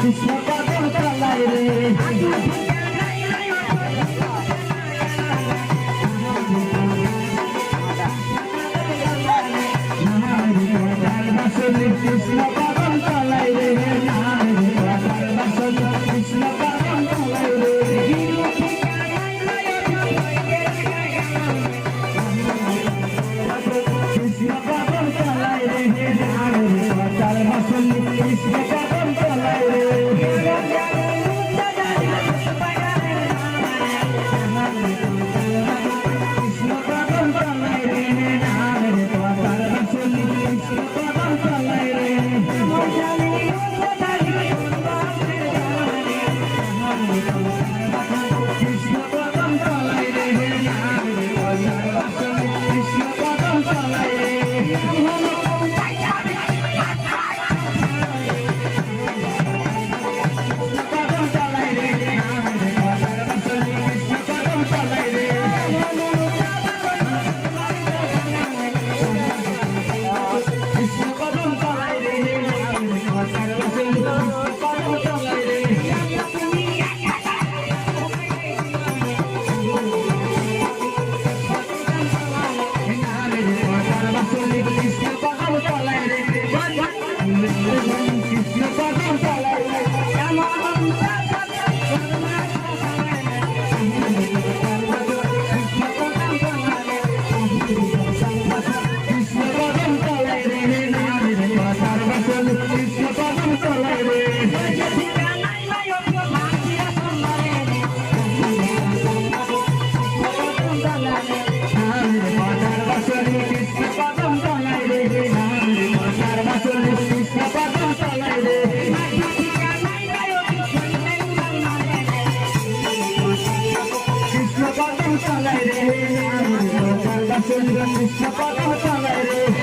Because কত চালায় রে কত চালায় রে।